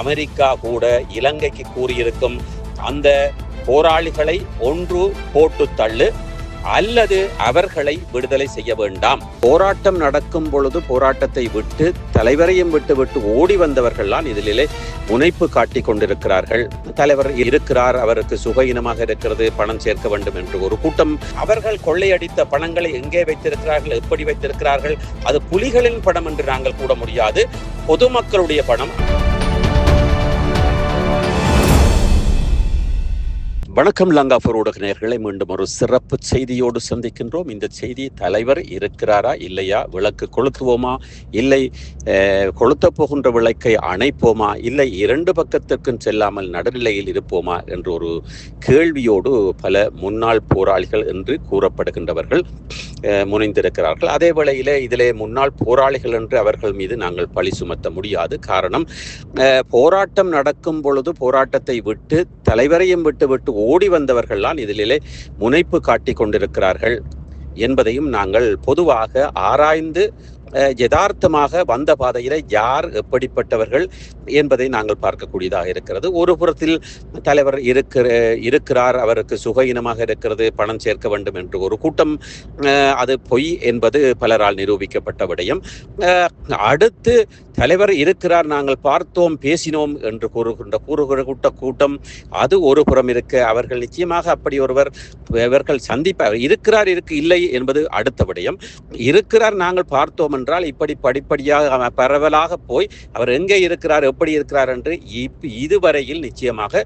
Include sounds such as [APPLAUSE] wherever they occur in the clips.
America கூட இலங்கைக்கு கூறியிருக்கும் அந்த போராளிகளை ஒன்று போட்டு தள்ளு அல்லது அவர்களை விடுதலை செய்ய வேண்டாம். போராட்டம் நடக்கும் பொழுது போராட்டத்தை விட்டு தலைவரையும் விட்டு விட்டு ஓடி வந்தவர்கள்லாம் இதிலே முனைப்பு காட்டி கொண்டிருக்கிறார்கள். தலைவர் இருக்கிறார் அவருக்கு சுகயினமாக இருக்கிறது பணம் சேர்க்க வேண்டும் என்று ஒரு கூட்டம். அவர்கள் கொள்ளையடித்த பணங்களை எங்கே வைத்திருக்கிறார்கள் எப்படி வைத்திருக்கிறார்கள் அது புலிகளின் பணம் என்று நாங்கள் கூட முடியாது. பொதுமக்களுடைய பணம். வணக்கம் லங்காபூர் ஊடக நேயர்களை மீண்டும் ஒரு சிறப்பு செய்தியோடு சந்திக்கின்றோம். இந்த செய்தி தலைவர் இருக்கிறாரா இல்லையா? விளக்கு கொளுத்துவோமா? இல்லை கொளுத்த கொளுத்தப் போகின்ற விளக்கை அணைப்போமா? இல்லை இரண்டு பக்கத்திற்கும் செல்லாமல் நடுநிலையில் இருப்போமா? என்ற ஒரு கேள்வியோடு பல முன்னாள் போராளிகள் என்று கூறப்படுகின்றவர்கள் முனைந்திருக்கிறார்கள். அதே வேளையிலே இதிலே முன்னாள் போராளிகள் என்று அவர்கள் மீது நாங்கள் பழி சுமத்த முடியாது. காரணம் போராட்டம் நடக்கும் பொழுது போராட்டத்தை விட்டு தலைவரையும் விட்டு விட்டு ஓடி வந்தவர்கள்லாம் இதிலே முனைப்பு காட்டி கொண்டிருக்கிறார்கள் என்பதையும் நாங்கள் பொதுவாக ஆராய்ந்து யதார்த்தமாக வந்த பாதையில் யார் எப்படிப்பட்டவர்கள் என்பதை நாங்கள் பார்க்கக்கூடியதாக இருக்கிறது. ஒரு புறத்தில் தலைவர் இருக்கிற இருக்கிறார் அவருக்கு சுகயினமாக இருக்கிறது பணம் சேர்க்க வேண்டும் என்று ஒரு கூட்டம் அது பொய் என்பது பலரால் நிரூபிக்கப்பட்ட விடயம். அடுத்து தலைவர் இருக்கிறார் நாங்கள் பார்த்தோம் பேசினோம் என்று கூறுகின்ற கூறுகிற கூட்ட கூட்டம் அது ஒரு புறம் இருக்க. அவர்கள் நிச்சயமாக அப்படி ஒருவர் இவர்கள் சந்திப்பார் இருக்கிறார் இருக்கு இல்லை என்பது அடுத்த விடயம். இருக்கிறார் நாங்கள் பார்த்தோம் என்றால் இப்படி படிப்படியாக பரவலாக போய் அவர் எங்கே இருக்கிறார் எப்படி இருக்கிறார் என்று இப்- இதுவரையில் நிச்சயமாக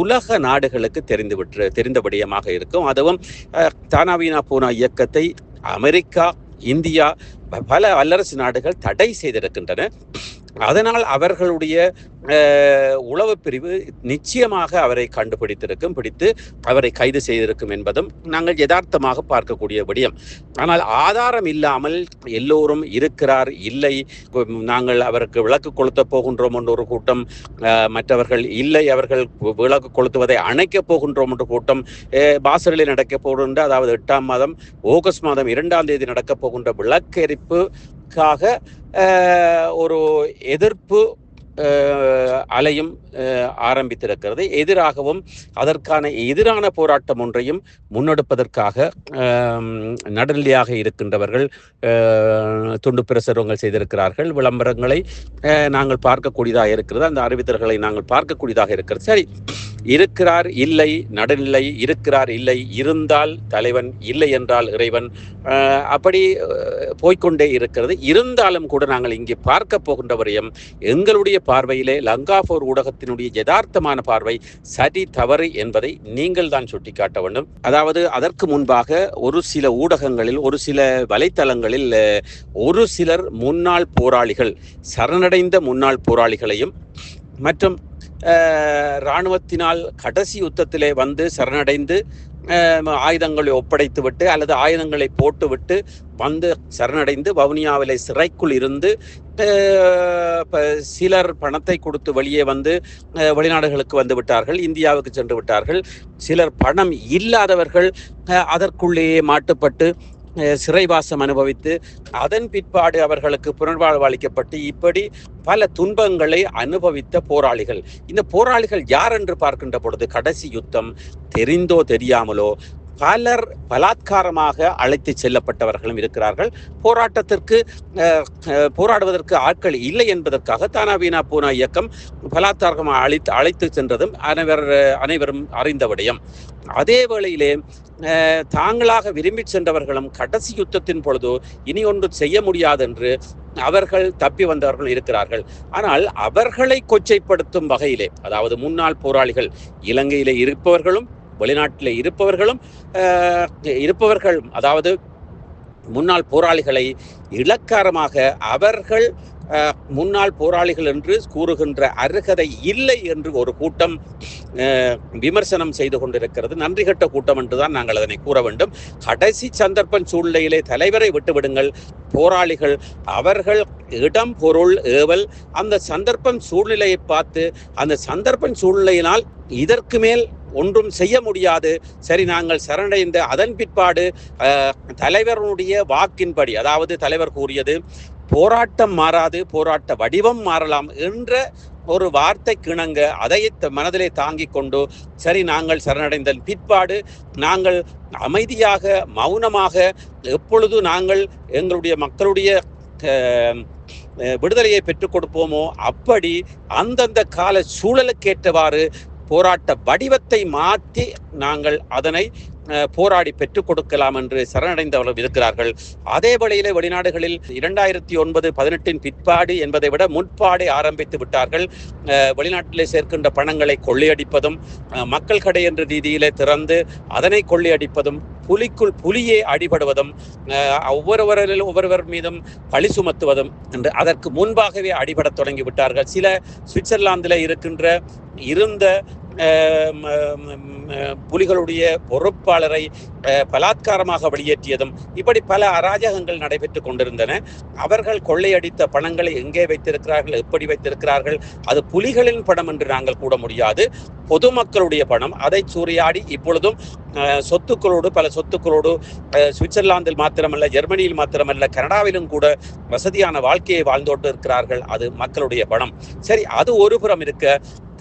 உலக நாடுகளுக்கு தெரிந்து விட்டு இருக்கும். அதுவும் அஹ், தானாவீனா பூனா இயக்கத்தை அமெரிக்கா இந்தியா பல வல்லரசு நாடுகள் தடை செய்திருக்கின்றன. அதனால் அவர்களுடைய உளவு பிரிவு நிச்சயமாக அவரை கண்டுபிடித்திருக்கும் பிடித்து அவரை கைது செய்திருக்கும் என்பதும் நாங்கள் யதார்த்தமாக பார்க்கக்கூடிய விடயம். ஆனால் ஆதாரம் இல்லாமல் எல்லோரும் இருக்கிறார் இல்லை. நாங்கள் அவருக்கு விளக்கு கொளுத்த போகின்றோம் என்ற ஒரு கூட்டம் மற்றவர்கள் இல்லை அவர்கள் விளக்கு கொளுத்துவதை அணைக்கப் போகின்றோம் என்ற கூட்டம் அஹ், பாசலில் நடக்கப் போகின்ற அதாவது எட்டாம் மாதம் ஆகஸ்ட் மாதம் இரண்டாம் தேதி நடக்கப் போகின்ற விளக்கெரிப்புக்காக ஒரு எதிர்ப்பு அலையும் ஆரம்பித்திருக்கிறது. எதிராகவும் அதற்கான எதிரான போராட்டம் ஒன்றையும் முன்னெடுப்பதற்காக நடுநிலையாக இருக்கின்றவர்கள் துண்டு பிரசுரங்கள் செய்திருக்கிறார்கள். விளம்பரங்களை நாங்கள் பார்க்கக்கூடியதாக இருக்கிறது. அந்த அறிவித்தல்களை நாங்கள் பார்க்கக்கூடியதாக இருக்கிறது. சரி. இருக்கிறார் இல்லை நடுநிலை இருக்கிறார் இல்லை இருந்தால் தலைவன் இல்லை என்றால் இறைவன். அப்படி போய்கொண்டே போய்க்கொண்டே இருக்கிறது. இருந்தாலும் கூட நாங்கள் இங்கே பார்க்க போகின்ற எங்களுடைய பார்வையிலே லங்காபோர் ஊடகத்தினுடைய யதார்த்தமான பார்வை சரி தவறு என்பதை நீங்கள் தான் சுட்டிக்காட்ட வேண்டும். அதாவது அதற்கு முன்பாக ஒரு சில ஊடகங்களில் ஒரு சில வலைத்தளங்களில் ஒரு சிலர் முன்னாள் போராளிகள் சரணடைந்த முன்னாள் போராளிகளையும் மற்றும் இராணுவத்தினால் கடைசி யுத்தத்திலே வந்து சரணடைந்து ஆயுதங்களை ஒப்படைத்துவிட்டு அல்லது ஆயுதங்களை போட்டுவிட்டு வந்து சரணடைந்து வவுனியாவிலே சிறைக்குள் இருந்து சிலர் பணத்தை கொடுத்து வெளியே வந்து வெளிநாடுகளுக்கு வந்து விட்டார்கள் இந்தியாவுக்கு சென்று விட்டார்கள். சிலர் பணம் இல்லாதவர்கள் அதற்குள்ளேயே மாட்டுப்பட்டு சிறைவாசம் அனுபவித்து அதன் பிற்பாடு அவர்களுக்கு புனர்வாழ்வு அளிக்கப்பட்டு இப்படி பல துன்பங்களை அனுபவித்த போராளிகள். இந்த போராளிகள் யார் என்று பார்க்கின்ற பொழுது கடைசி யுத்தம் தெரிந்தோ தெரியாமலோ பலர் பலாத்காரமாக அழைத்து செல்லப்பட்டவர்களும் இருக்கிறார்கள். போராட்டத்திற்கு போராடுவதற்கு ஆட்கள் இல்லை என்பதற்காக தானாவீனா பூனா இயக்கம் பலாத்காரமாக அழைத்து அழைத்து சென்றதும் அனைவர் அனைவரும் அறிந்த விடயம். அதே வேளையிலே தாங்களாக விரும்பி சென்றவர்களும் கடைசி யுத்தத்தின் பொழுது இனி ஒன்று செய்ய முடியாது என்று அவர்கள் தப்பி வந்தவர்கள் இருக்கிறார்கள். ஆனால் அவர்களை கொச்சைப்படுத்தும் வகையிலே அதாவது முன்னாள் போராளிகள் இலங்கையிலே இருப்பவர்களும் வெளிநாட்டிலே இருப்பவர்களும் இருப்பவர்கள் அதாவது முன்னாள் போராளிகளை இலக்காரமாக அவர்கள் முன்னாள் போராளிகள் என்று கூறுகின்ற அருகதை இல்லை என்று ஒரு கூட்டம் விமர்சனம் செய்து கொண்டிருக்கிறது. நன்றி கட்ட கூட்டம் என்றுதான் நாங்கள் அதனை கூற வேண்டும். கடைசி சந்தர்ப்பம் சூழ்நிலையிலே தலைவரை விட்டுவிடுங்கள் போராளிகள் அவர்கள் இடம் பொருள் ஏவல் அந்த சந்தர்ப்பம் சூழ்நிலையை பார்த்து அந்த சந்தர்ப்பம் சூழ்நிலையினால் இதற்கு மேல் ஒன்றும் செய்ய முடியாது. சரி நாங்கள் சரணடைந்த அதன் பிற்பாடு தலைவருடைய வாக்கின்படி அதாவது தலைவர் கூறியது போராட்டம் மாறாது போராட்ட வடிவம் மாறலாம் என்ற ஒரு வார்த்தை கிணங்க அதை மனதிலே தாங்கிக் கொண்டு சரி நாங்கள் சரணடைந்த பிற்பாடு நாங்கள் அமைதியாக மௌனமாக எப்பொழுது நாங்கள் எங்களுடைய மக்களுடைய விடுதலையை பெற்றுக் கொடுப்போமோ அப்படி அந்தந்த கால சூழலுக்கேற்றவாறு போராட்ட வடிவத்தை மாற்றி நாங்கள் அதனை போராடி பெற்றுக் கொடுக்கலாம் என்று சரணடைந்தவர்கள் இருக்கிறார்கள். அதே வழியிலே வெளிநாடுகளில் இரண்டாயிரத்தி ஒன்பது பதினெட்டின் பிற்பாடு என்பதை விட முற்பாடை ஆரம்பித்து விட்டார்கள். வெளிநாட்டிலே சேர்க்கின்ற பணங்களை கொள்ளையடிப்பதும் மக்கள் கடை என்ற ரீதியிலே திறந்து அதனை கொள்ளையடிப்பதும் புலிக்குள் புலியே அடிபடுவதும் ஒவ்வொருவரில் ஒவ்வொருவர் மீதும் பழி சுமத்துவதும் என்று அதற்கு முன்பாகவே அடிபடத் தொடங்கிவிட்டார்கள் சில சுவிட்சர்லாந்தில் இருக்கின்ற இருந்த புலிகளுடைய பொறுப்பாளரை பலாத்காரமாக வெளியேற்றியதும் இப்படி பல அராஜகங்கள் நடைபெற்று கொண்டிருந்தன. அவர்கள் கொள்ளையடித்த பணங்களை எங்கே வைத்திருக்கிறார்கள் எப்படி வைத்திருக்கிறார்கள் அது புலிகளின் பணம் என்று நாங்கள் கூட முடியாது. பொதுமக்களுடைய பணம். அதை சூறையாடி இப்பொழுதும் சொத்துக்களோடு பல சொத்துக்களோடு சுவிட்சர்லாந்தில் மாத்திரமல்ல ஜெர்மனியில் மாத்திரமல்ல கனடாவிலும் கூட வசதியான வாழ்க்கையை வாழ்ந்தோட்டு இருக்கிறார்கள் அது மக்களுடைய பணம். சரி அது ஒரு புறம் இருக்க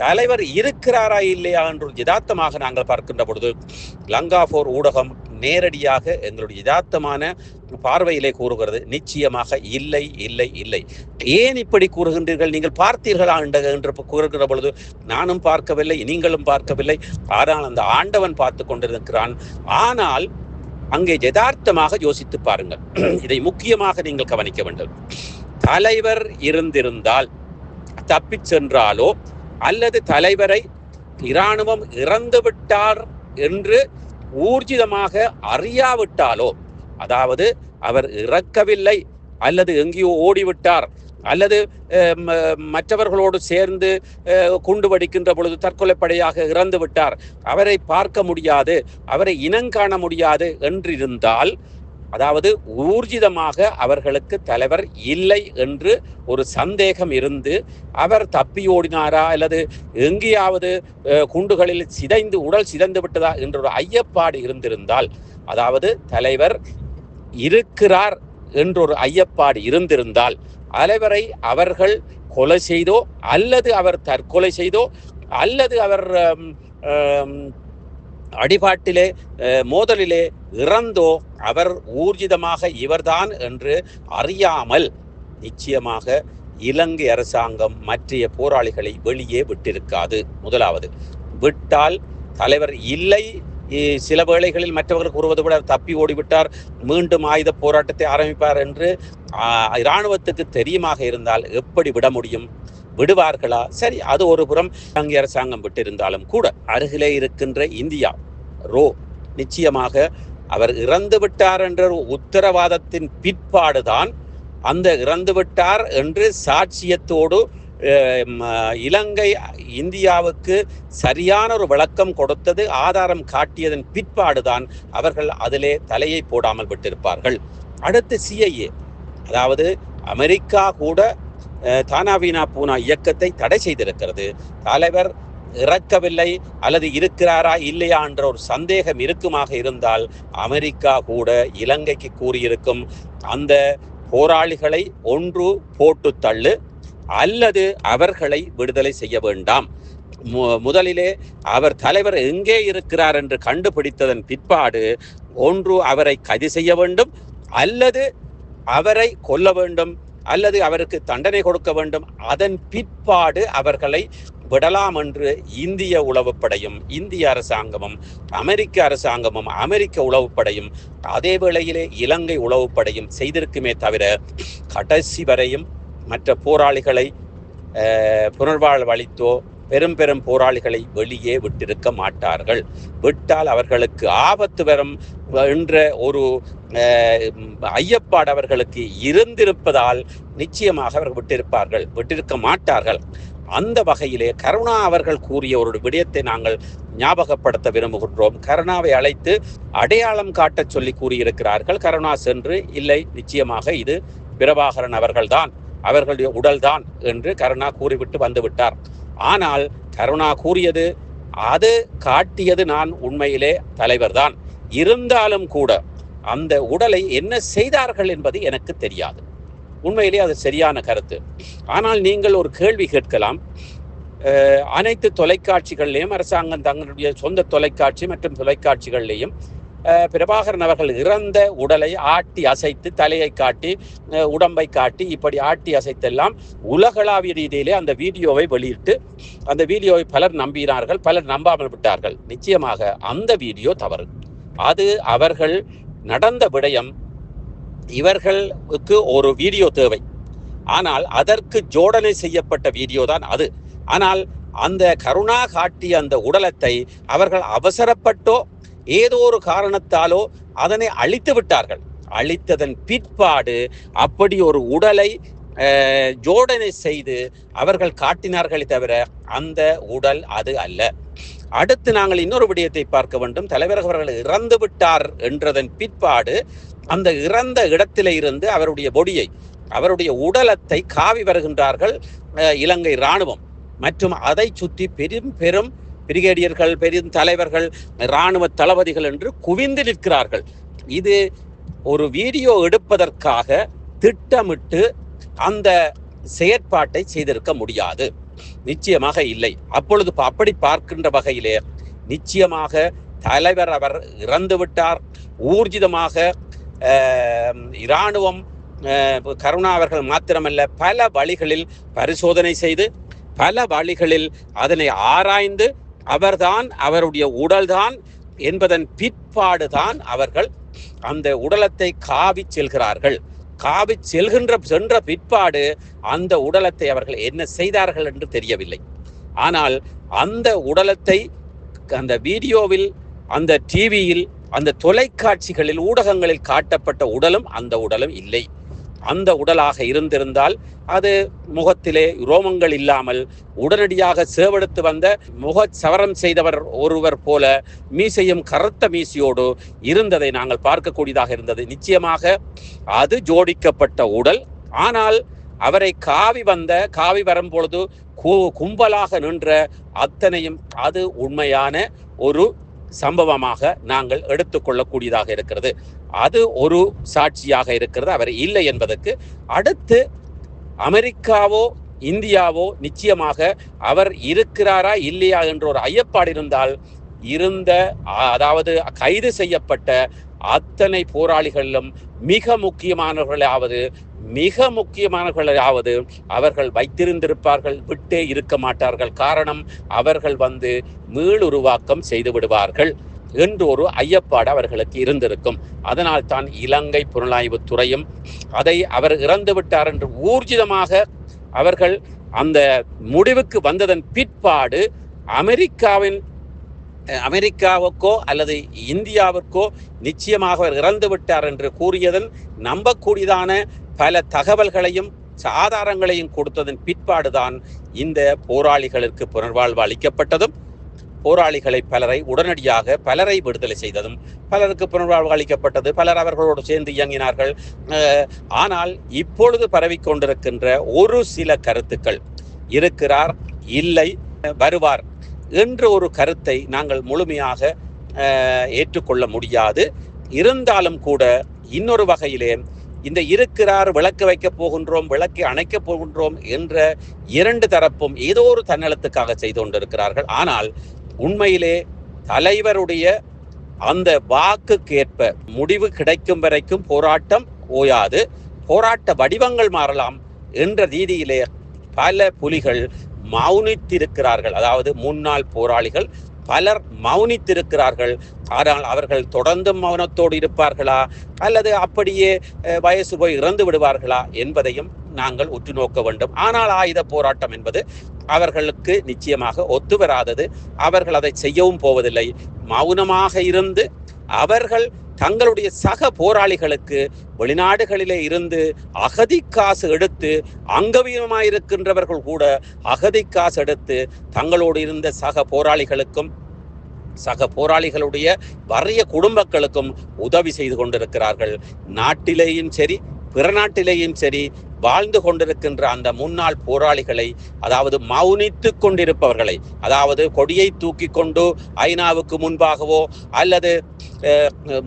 தலைவர் இருக்கிறாரா இல்லையா என்று யதார்த்தமாக நாங்கள் பார்க்கின்ற பொழுது லங்கா போர் ஊடகம் நேரடியாக எங்களுடைய யதார்த்தமான பார்வையிலே கூறுகிறது நிச்சயமாக இல்லை இல்லை இல்லை. ஏன் இப்படி கூறுகின்றீர்கள்? நீங்கள் பார்த்தீர்களா என்று கூறுகிற பொழுது நானும் பார்க்கவில்லை நீங்களும் பார்க்கவில்லை. ஆனால் அந்த ஆண்டவன் பார்த்து கொண்டிருக்கிறான். ஆனால் அங்கே யதார்த்தமாக யோசித்து பாருங்கள். [CLEARS THROAT] இதை முக்கியமாக நீங்கள் கவனிக்க வேண்டும். தலைவர் இருந்திருந்தால் தப்பிச் சென்றாலோ அல்லது தலைவரை இராணுவம் இறந்து விட்டார் என்று ஊர்ஜிதமாக அறியாவிட்டாலோ அதாவது அவர் இறக்கவில்லை அல்லது எங்கேயோ ஓடிவிட்டார் அல்லது மற்றவர்களோடு சேர்ந்து குண்டு வடிக்கின்ற பொழுது தற்கொலைப்படையாக இறந்து விட்டார் அவரை பார்க்க முடியாது அவரை இனங்காண முடியாது என்றிருந்தால் அதாவது ஊர்ஜிதமாக அவர்களுக்கு தலைவர் இல்லை என்று ஒரு சந்தேகம் இருந்து அவர் தப்பியோடினாரா அல்லது எங்கேயாவது குண்டுகளில் சிதைந்து உடல் சிதைந்து விட்டதா என்ற ஒரு ஐயப்பாடு இருந்திருந்தால் அதாவது தலைவர் இருக்கிறார் என்றொரு ஐயப்பாடு இருந்திருந்தால் தலைவரை அவர்கள் கொலை செய்தோ அல்லது அவர் தற்கொலை செய்தோ அல்லது அவர் அடிபாட்டிலே மோதலிலே இறந்தோ அவர் ஊர்ஜிதமாக இவர்தான் என்று அறியாமல் நிச்சயமாக இலங்கை அரசாங்கம் மற்றைய போராளிகளை வெளியே விட்டிருக்காது. முதலாவது விட்டால் தலைவர் இல்லை. சில வேளைகளில் மற்றவர்கள் கூறுவது விட தப்பி ஓடிவிட்டார். மீண்டும் ஆயுத போராட்டத்தை ஆரம்பிப்பார் என்று இராணுவத்துக்கு தெரியுமாக இருந்தால் எப்படி விட முடியும்? விடுவார்களா? சரி அது ஒரு புறம் இலங்கை அரசாங்கம் விட்டிருந்தாலும் கூட அருகிலே இருக்கின்ற இந்தியா ரோ நிச்சயமாக அவர் இறந்து விட்டார் என்ற உத்தரவாதத்தின் பிற்பாடுதான் அந்த இறந்து விட்டார் என்று சாட்சியத்தோடு இலங்கை இந்தியாவுக்கு சரியான ஒரு விளக்கம் கொடுத்தது ஆதாரம் காட்டியதன் பிற்பாடுதான் அவர்கள் அதிலே தலையை போடாமல் விட்டிருப்பார்கள். அடுத்து சிஐஏ அதாவது அமெரிக்கா கூட தானாவினா பூனா இயக்கத்தை தடை செய்திருக்கிறது. தலைவர் இறக்கவில்லை அல்லது இருக்கிறாரா இல்லையா என்ற ஒரு சந்தேகம் இருக்குமாக இருந்தால் அமெரிக்கா கூட இலங்கைக்கு கூறியிருக்கும் அந்த போராளிகளை ஒன்று போட்டு தள்ளு அல்லது அவர்களை விடுதலை செய்ய வேண்டாம். முதலிலே அவர் தலைவர் எங்கே இருக்கிறார் என்று கண்டுபிடித்ததன் பிற்பாடு ஒன்று அவரை கைது செய்ய வேண்டும் அல்லது அவரை கொல்ல வேண்டும். அல்லது அவருக்கு தண்டனை கொடுக்க வேண்டும். அதன் பிற்பாடு அவர்களை விடலாம் என்று இந்திய உளவுப்படையும் இந்திய அரசாங்கமும் அமெரிக்க அரசாங்கமும் அமெரிக்க உளவுப்படையும் அதே வேளையிலே இலங்கை உளவுப்படையும் செய்திருக்குமே தவிர கடைசி வரையும் மற்ற போராளிகளை புனர்வாழ்வளித்தோ பெரும் பெரும் போராளிகளை வெளியே விட்டிருக்க மாட்டார்கள். விட்டால் அவர்களுக்கு ஆபத்து வரும் என்ற ஒரு ஐயப்பாடு அவர்களுக்கு இருந்திருப்பதால் நிச்சயமாக அவர்கள் விட்டிருப்பார்கள். விட்டிருக்க மாட்டார்கள். அந்த வகையிலே கருணா அவர்கள் கூறிய ஒரு விடயத்தை நாங்கள் ஞாபகப்படுத்த விரும்புகின்றோம். கருணாவை அழைத்து அடையாளம் காட்டச் சொல்லி கூறியிருக்கிறார்கள். கருணா சென்று இல்லை நிச்சயமாக இது பிரபாகரன் அவர்கள்தான். அவர்களுடைய உடல்தான் என்று கருணா கூறிவிட்டு வந்துவிட்டார். ஆனால் கருணா கூறியது அது காட்டியது நான் உண்மையிலே தலைவர்தான். இருந்தாலும் கூட அந்த உடலை என்ன செய்தார்கள் என்பது எனக்கு தெரியாது. உண்மையிலே அது சரியான கருத்து. ஆனால் நீங்கள் ஒரு கேள்வி கேட்கலாம். அனைத்து தொலைக்காட்சிகள்லையும் அரசாங்கம் தங்களுடைய சொந்த தொலைக்காட்சி மற்றும் தொலைக்காட்சிகள்லையும் பிரபாகரன் அவர்கள் இறந்த உடலை ஆட்டி அசைத்து தலையை காட்டி உடம்பை காட்டி இப்படி ஆட்டி அசைத்தெல்லாம் உலகளாவிய ரீதியிலே அந்த வீடியோவை வெளியிட்டு அந்த வீடியோவை பலர் நம்பினார்கள் பலர் நம்பாமல் விட்டார்கள். நிச்சயமாக அந்த வீடியோ தவறு. அது அவர்கள் நடந்த விடயம் இவர்களுக்கு ஒரு வீடியோ தேவை. ஆனால் அதற்கு ஜோடனை செய்யப்பட்ட வீடியோ தான் அது. ஆனால் அந்த கருணா காட்டிய அந்த உடலத்தை அவர்கள் அவசரப்பட்டோ ஏதோ ஒரு காரணத்தாலோ அதனை அழித்து விட்டார்கள். அழித்ததன் பிற்பாடு அப்படி ஒரு உடலை ஜோடனை செய்து அவர்கள் காட்டினார்களே தவிர அந்த உடல் அது அல்ல. அடுத்து நாங்கள் இன்னொரு விடயத்தை பார்க்க வேண்டும். தலைவர் அவர்கள் இறந்து விட்டார் என்றதன் பிற்பாடு அந்த இறந்த இடத்திலே இருந்து அவருடைய பொடியை அவருடைய உடலத்தை காவி வருகின்றார்கள் இலங்கை இராணுவம். மற்றும் அதை சுற்றி பெரும் பெரும் பிரிகேடியர்கள் பெரும் தலைவர்கள் இராணுவ தளபதிகள் என்று குவிந்து நிற்கிறார்கள். இது ஒரு வீடியோ எடுப்பதற்காக திட்டமிட்டு அந்த செயற்பாட்டை செய்திருக்க முடியாது. நிச்சயமாக இல்லை. அப்பொழுது அப்படி பார்க்கின்ற வகையிலே நிச்சயமாக தலைவர் அவர் இறந்து விட்டார். ஊர்ஜிதமாக இராணுவம் கருணா அவர்கள் மாத்திரமல்ல பல வழிகளில் பரிசோதனை செய்து பல வழிகளில் அதனை ஆராய்ந்து அவர்தான் அவருடைய உடல்தான் என்பதன் பிற்பாடுதான் அவர்கள் அந்த உடலத்தை காவி செல்கிறார்கள். காவி செல்கின்ற சென்ற பிற்பாடு அந்த உடலத்தை அவர்கள் என்ன செய்தார்கள் என்று தெரியவில்லை. ஆனால் அந்த உடலத்தை அந்த வீடியோவில் அந்த டிவியில் அந்த தொலைக்காட்சிகளில் ஊடகங்களில் காட்டப்பட்ட உடலும் அந்த உடலும் இல்லை. அந்த உடலாக இருந்திருந்தால் அது முகத்திலே ரோமங்கள் இல்லாமல் உடனடியாக சேவெடுத்து வந்த முக சவரம் செய்தவர் ஒருவர் போல மீசையும் கருத்த மீசையோடு இருந்ததை நாங்கள் பார்க்கக்கூடியதாக இருந்தது. நிச்சயமாக அது ஜோடிக்கப்பட்ட உடல். ஆனால் அவரை காவி வந்த காவி வரும்பொழுது கு- கும்பலாக நின்ற அத்தனையும் அது உண்மையான ஒரு சம்பவமாக நாங்கள் எடுத்துக்கொள்ளக்கூடியதாக இருக்கிறது. அது ஒரு சாட்சியாக இருக்கிறது. அவர் இல்லை என்பதற்கு அடுத்து அமெரிக்காவோ இந்தியாவோ நிச்சயமாக அவர் இருக்கிறாரா இல்லையா என்ற ஒரு ஐயப்பாடு இருந்தால் இருந்த அதாவது கைது செய்யப்பட்ட அத்தனை போராளிகளிலும் மிக முக்கியமானவர்களாவது மிக முக்கியமானவர்களாவது அவர்கள் வைத்திருந்திருப்பார்கள் விட்டே இருக்க மாட்டார்கள். காரணம் அவர்கள் வந்து மீளுருவாக்கம் செய்து விடுவார்கள் என்று ஒரு ஐயப்பாடு அவர்களுக்கு இருந்திருக்கும். அதனால் தான் இலங்கை புலனாய்வு துறையும் அதை அவர் இறந்து விட்டார் என்று ஊர்ஜிதமாக அவர்கள் அந்த முடிவுக்கு வந்ததன் பிற்பாடு அமெரிக்காவின் அமெரிக்காவுக்கோ அல்லது இந்தியாவிற்கோ நிச்சயமாக அவர் இறந்து விட்டார் என்று கூறியதன் நம்பக்கூடியதான பல தகவல்களையும் ஆதாரங்களையும் கொடுத்ததன் பிற்பாடுதான் இந்த போராளிகளுக்கு புனர்வாழ்வு அளிக்கப்பட்டதும் போராளிகளை பலரை உடனடியாக பலரை விடுதலை செய்ததும் பலருக்கு புனர்வாழ்வு அளிக்கப்பட்டது பலர் அவர்களோடு சேர்ந்து இயங்கினார்கள். ஆனால் இப்பொழுது பரவிக்கொண்டிருக்கின்ற ஒரு சில கருத்துக்கள் இருக்கிறார் இல்லை வருவார் என்ற ஒரு கருத்தை நாங்கள் முழுமையாக ஏற்றுக்கொள்ள முடியாது. இருந்தாலும் கூட இன்னொரு வகையிலே இந்த இருக்கிறார் விளக்கு வைக்கப் போகின்றோம் விளக்கை அணைக்கப் போகின்றோம் என்ற இரண்டு தரப்பும் ஏதோ ஒரு தன்னலத்துக்காக செய்து கொண்டிருக்கிறார்கள். ஆனால் உண்மையிலே தலைவருடைய அந்த வாக்குக்கேற்ப முடிவு கிடைக்கும் வரைக்கும் போராட்டம் ஓயாது. போராட்ட வடிவங்கள் மாறலாம் என்ற ரீதியிலே பல புலிகள் மௌனித்திருக்கிறார்கள். அதாவது முன்னாள் போராளிகள் பலர் மௌனித்திருக்கிறார்கள். ஆனால் அவர்கள் தொடர்ந்து மௌனத்தோடு இருப்பார்களா? அல்லது அப்படியே வயசு போய் இறந்து விடுவார்களா? என்பதையும் நாங்கள் உற்று நோக்க வேண்டும். ஆனால் ஆயுத போராட்டம் என்பது அவர்களுக்கு நிச்சயமாக ஒத்து வராதது அவர்கள் அதை செய்யவும் போவதில்லை. மௌனமாக இருந்து அவர்கள் தங்களுடைய சக போராளிகளுக்கு வெளிநாடுகளிலே இருந்து அகதி காசு எடுத்து அங்கவீனமாயிருக்கின்றவர்கள் கூட அகதி காசு எடுத்து தங்களோடு இருந்த சக போராளிகளுக்கும் சக போராளிகளுடைய வறிய குடும்பங்களுக்கும் உதவி செய்து கொண்டிருக்கிறார்கள். நாட்டிலேயும் சரி பிற நாட்டிலேயும் சரி வாழ்ந்து கொண்டிருக்கின்ற அந்த முன்னாள் போராளிகளை அதாவது மௌனித்து கொண்டிருப்பவர்களை அதாவது கொடியை தூக்கி கொண்டு ஐநாவுக்கு முன்பாகவோ அல்லது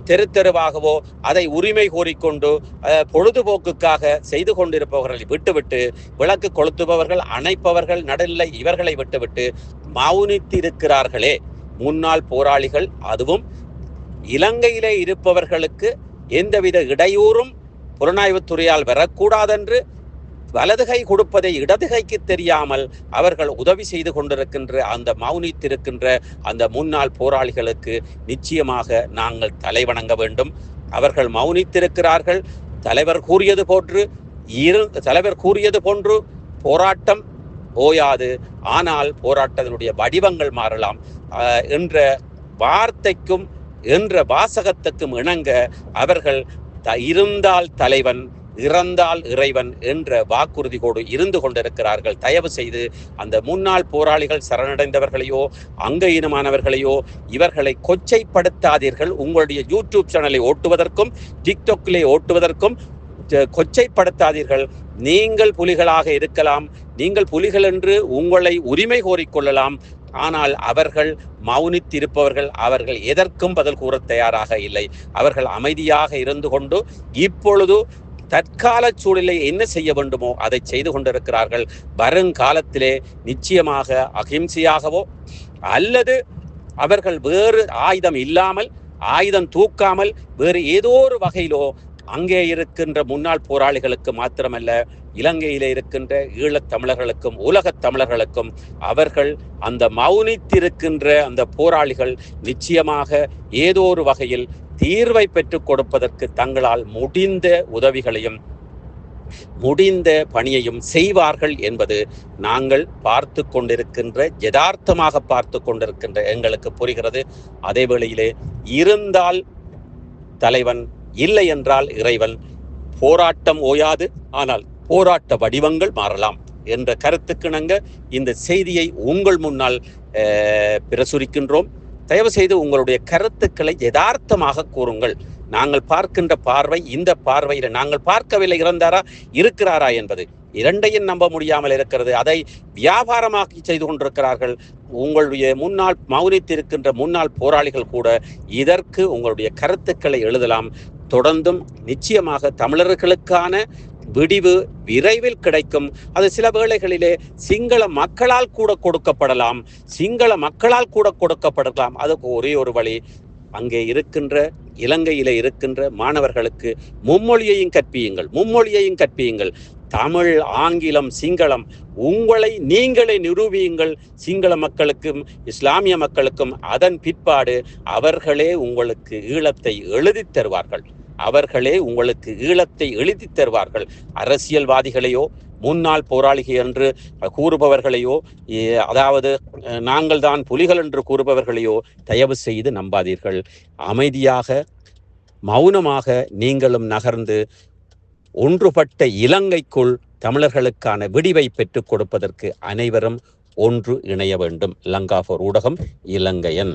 தெரு தெருவாகவோ அதை உரிமை கோரிக்கொண்டு பொழுதுபோக்குக்காக செய்து கொண்டிருப்பவர்களை விட்டுவிட்டு விளக்கு கொளுத்துபவர்கள் அணைப்பவர்கள் நடுநிலை இவர்களை விட்டுவிட்டு மௌனித்திருக்கிறார்களே. முன்னாள் போராளிகள் அதுவும் இலங்கையிலே இருப்பவர்களுக்கு எந்தவித இடையூறும் புலனாய்வுத்துறையால் பெறக்கூடாதென்று வலதுகை கொடுப்பதை இடதுகைக்கு தெரியாமல் அவர்கள் உதவி செய்து கொண்டிருக்கின்ற அந்த மௌனித்திருக்கின்ற அந்த முன்னாள் போராளிகளுக்கு நிச்சயமாக நாங்கள் தலைவணங்க வேண்டும். அவர்கள் மௌனித்திருக்கிறார்கள். தலைவர் கூறியது போன்று இரு தலைவர் கூறியது போன்று போராட்டம் ஓயாது. ஆனால் போராட்டத்தினுடைய வடிவங்கள் மாறலாம். என்ற வார்த்தைக்கும் என்ற வாசகத்துக்கும் இணங்க அவர்கள் த- இருந்தால் தலைவன் இறந்தால் இறைவன் என்ற வாக்குறுதியோடு இருந்து கொண்டிருக்கிறார்கள். தயவு செய்து அந்த முன்னாள் போராளிகள் சரணடைந்தவர்களையோ அங்கீனமானவர்களையோ இவர்களை கொச்சைப்படுத்தாதீர்கள். உங்களுடைய யூடியூப் சேனலை ஓட்டுவதற்கும் டிக்டாக்கிலே ஓட்டுவதற்கும் கொச்சைப்படுத்தாதீர்கள். நீங்கள் புலிகளாக இருக்கலாம். நீங்கள் புலிகள் என்று உங்களை உரிமை கோரிக்கொள்ளலாம் ஆனால் அவர்கள் மௌனித்திருப்பவர்கள் அவர்கள் எதற்கும் பதில் கூற தயாராக இல்லை. அவர்கள் அமைதியாக இருந்து கொண்டு இப்பொழுது தற்கால சூழலை என்ன செய்ய வேண்டுமோ அதை செய்து கொண்டிருக்கிறார்கள். வருங்காலத்திலே நிச்சயமாக அகிம்சையாகவோ அல்லது அவர்கள் வேறு ஆயுதம் இல்லாமல் ஆயுதம் தூக்காமல் வேறு ஏதோ ஒரு வகையிலோ அங்கே இருக்கின்ற முன்னாள் போராளிகளுக்கு மாத்திரமல்ல இலங்கையிலே இருக்கின்ற ஈழத் தமிழர்களுக்கும் உலகத் தமிழர்களுக்கும் அவர்கள் அந்த மௌனித்திருக்கின்ற அந்த போராளிகள் நிச்சயமாக ஏதோ ஒரு வகையில் தீர்வை பெற்றுக் கொடுப்பதற்கு தங்களால் முடிந்த உதவிகளையும் முடிந்த பணியையும் செய்வார்கள் என்பது நாங்கள் பார்த்து கொண்டிருக்கின்ற யதார்த்தமாக பார்த்து கொண்டிருக்கின்ற எங்களுக்கு புரிகிறது. அதே வேளையிலே இருந்தால் தலைவன் இல்லை என்றால் இறைவன் போராட்டம் ஓயாது ஆனால் போராட்ட வடிவங்கள் மாறலாம் என்ற கருத்துக்கிணங்க இந்த செய்தியை உங்கள் முன்னால் பிரசுரிக்கின்றோம். தயவு செய்து உங்களுடைய கருத்துக்களை யதார்த்தமாக கூறுங்கள். நாங்கள் பார்க்கின்ற பார்வை இந்த பார்வையில் நாங்கள் பார்க்கவில்லை இறந்தாரா இருக்கிறாரா என்பது இரண்டையும் நம்ப முடியாமல் இருக்கிறது. அதை வியாபாரமாக்கி செய்து கொண்டிருக்கிறார்கள். உங்களுடைய முன்னாள் மௌனித்திருக்கின்ற முன்னாள் போராளிகள் கூட இதற்கு உங்களுடைய கருத்துக்களை எழுதலாம். தொடர்ந்தும் நிச்சயமாக தமிழர்களுக்கான விடிவு விரைவில் கிடைக்கும். அது சில வேளைகளிலே சிங்கள மக்களால் கூட கொடுக்கப்படலாம். சிங்கள மக்களால் கூட கொடுக்கப்படலாம். அதுக்கு ஒரே ஒரு வழி அங்கே இருக்கின்ற இலங்கையில் இருக்கின்ற மாணவர்களுக்கு மும்மொழியையும் கற்பியுங்கள் மும்மொழியையும் கற்பியுங்கள். தமிழ் ஆங்கிலம் சிங்களம் உங்களை நீங்களே நிரூபியுங்கள். சிங்கள மக்களுக்கும் இஸ்லாமிய மக்களுக்கும் அதன் பிற்பாடு அவர்களே உங்களுக்கு ஈழத்தை எழுதித் தருவார்கள். அவர்களே உங்களுக்கு ஈழத்தை எழுதித் தருவார்கள். அரசியல்வாதிகளையோ முன்னாள் போராளிகள் என்று கூறுபவர்களையோ அதாவது நாங்கள் தான் புலிகள் என்று கூறுபவர்களையோ தயவு செய்து நம்பாதீர்கள். அமைதியாக மௌனமாக நீங்களும் நகர்ந்து ஒன்றுபட்ட இலங்கைக்குள் தமிழர்களுக்கான விடிவை பெற்றுக் கொடுப்பதற்கு அனைவரும் ஒன்று இணைய வேண்டும். லங்காஃபோர் ஊடகம் இலங்கையன்.